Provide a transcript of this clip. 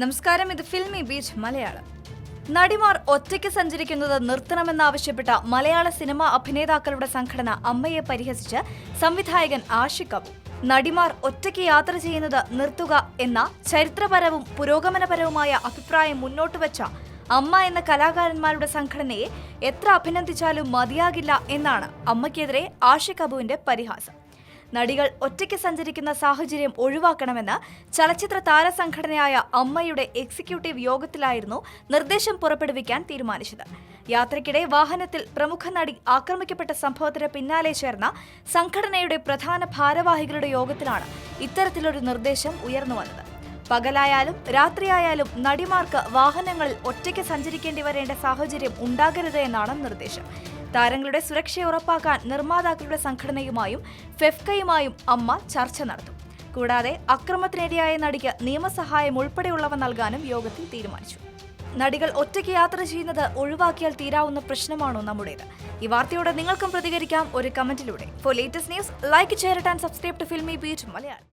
നമസ്കാരം ഇത് filmy beach Malayalam. നടിമാർ ഒറ്റയ്ക്ക് സഞ്ചരിക്കുന്നത് നിർത്തണമെന്നാവശ്യപ്പെട്ട മലയാള സിനിമാ അഭിനേതാക്കളുടെ സംഘടന അമ്മയെ പരിഹസിച്ച് സംവിധായകൻ ആഷിഖ് നടിമാർ ഒറ്റയ്ക്ക് യാത്ര ചെയ്യുന്നത് നിർത്തുക എന്ന ചരിത്രപരവും പുരോഗമനപരവുമായ അഭിപ്രായം മുന്നോട്ട് വച്ച അമ്മ എന്ന കലാകാരന്മാരുടെ സംഘടനയെ എത്ര അഭിനന്ദിച്ചാലും മതിയാകില്ല എന്നാണ് അമ്മയ്ക്കെതിരെ ആഷിഖ് അബുവിന്റെ പരിഹാസം. നടികൾ ഒറ്റയ്ക്ക് സഞ്ചരിക്കുന്ന സാഹചര്യം ഒഴിവാക്കണമെന്ന് ചലച്ചിത്ര താരസംഘടനയായ അമ്മയുടെ എക്സിക്യൂട്ടീവ് യോഗത്തിലായിരുന്നു നിർദ്ദേശം പുറപ്പെടുവിക്കാൻ തീരുമാനിച്ചത്. യാത്രയ്ക്കിടെ വാഹനത്തിൽ പ്രമുഖ നടി ആക്രമിക്കപ്പെട്ട സംഭവത്തിന് പിന്നാലെ ചേർന്ന സംഘടനയുടെ പ്രധാന ഭാരവാഹികളുടെ യോഗത്തിലാണ് ഇത്തരത്തിലൊരു നിർദ്ദേശം ഉയർന്നു വന്നത്. പകലായാലും രാത്രിയായാലും നടിമാർക്ക് വാഹനങ്ങളിൽ ഒറ്റയ്ക്ക് സഞ്ചരിക്കേണ്ടി വരേണ്ട സാഹചര്യം ഉണ്ടാകരുത് എന്നാണ് നിർദ്ദേശം. താരങ്ങളുടെ സുരക്ഷ ഉറപ്പാക്കാൻ നിർമ്മാതാക്കളുടെ സംഘടനയുമായും ഫെഫ്കയുമായും അമ്മ ചർച്ച നടത്തും. കൂടാതെ അക്രമത്തിനിരയായ നടിക്ക് നിയമസഹായം ഉൾപ്പെടെയുള്ളവ നൽകാനും യോഗത്തിൽ തീരുമാനിച്ചു. നടികൾ ഒറ്റയ്ക്ക് യാത്ര ചെയ്യുന്നത് ഒഴിവാക്കിയാൽ തീരാവുന്ന പ്രശ്നമാണോ നമ്മുടേത്? ഈ വാർത്തയോട് നിങ്ങൾക്കും പ്രതികരിക്കാം ഒരു കമന്റിലൂടെ. For latest news like share subscribe to Filmibeat Malayalam